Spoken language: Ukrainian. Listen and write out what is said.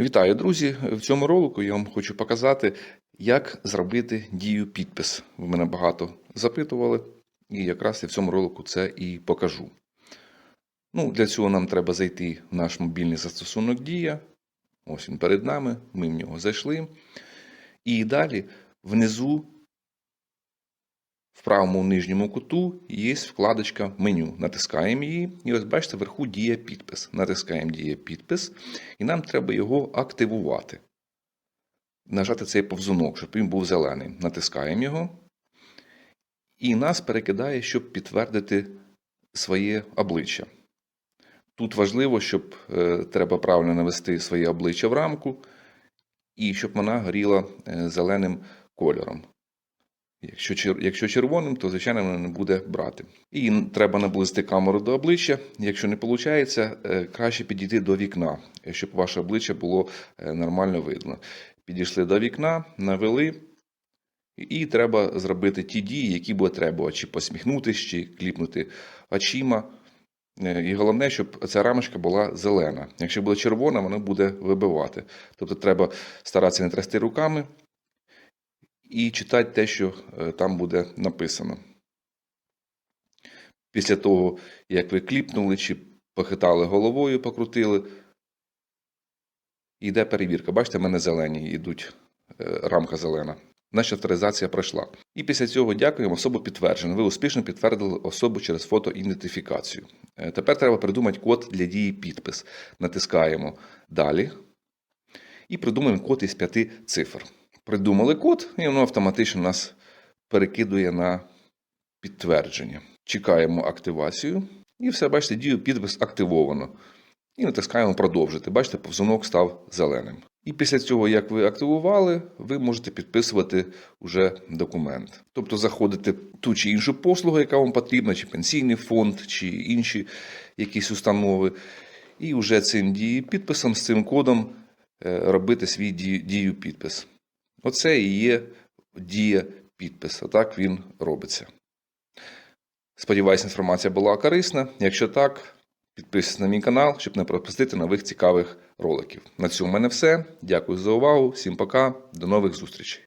Вітаю, друзі! В цьому ролику я вам хочу показати, як зробити дію підпис. Ви мене багато запитували, і якраз я в цьому ролику це і покажу. Ну, для цього нам треба зайти в наш мобільний застосунок Дія. Ось він перед нами, ми в нього зайшли. І далі внизу, в правому нижньому куту, є вкладочка меню. Натискаємо її, і ось бачите, вверху дія підпис. Натискаємо дія підпис, і нам треба його активувати. Нажати цей повзунок, щоб він був зелений. Натискаємо його. І нас перекидає, щоб підтвердити своє обличчя. Тут важливо, щоб е, треба правильно навести своє обличчя в рамку, і щоб вона горіла е, зеленим кольором. Якщо, якщо червоним, то звичайно вона не буде брати. І треба наблизити камеру до обличчя. Якщо не виходить, краще підійти до вікна, е, щоб ваше обличчя було е, нормально видно. Підійшли до вікна, навели. І треба зробити ті дії, які буде треба, чи посміхнутися, чи кліпнути очима. Е, І головне, щоб ця рамочка була зелена. Якщо буде червона, вона буде вибивати. Тобто треба старатися не трясти руками і читати те, що е, там буде написано. Після того, як ви кліпнули чи похитали головою, покрутили, йде перевірка. Бачите, в мене зелені йдуть, е, рамка зелена. Наша авторизація пройшла. І після цього дякуємо, особу підтверджено. Ви успішно підтвердили особу через фотоідентифікацію. Е, Тепер треба придумати код для дії підпис. Натискаємо Далі і придумаємо код із п'яти цифр. Придумали код, і воно автоматично нас перекидує на підтвердження. Чекаємо активацію, і все, бачите, дію підпис активовано. І натискаємо продовжити. Бачите, повзунок став зеленим. І після цього, як ви активували, ви можете підписувати уже документ. Тобто заходите ту чи іншу послугу, яка вам потрібна, чи пенсійний фонд, чи інші якісь установи. І вже цим дії підписом, з цим кодом е, робити свій дію підпис. Оце і є дія підпис. Так він робиться. Сподіваюсь, інформація була корисна. Якщо так, підписуйтесь на мій канал, щоб не пропустити нових цікавих роликів. На цьому в мене все. Дякую за увагу. Всім пока. До нових зустрічей.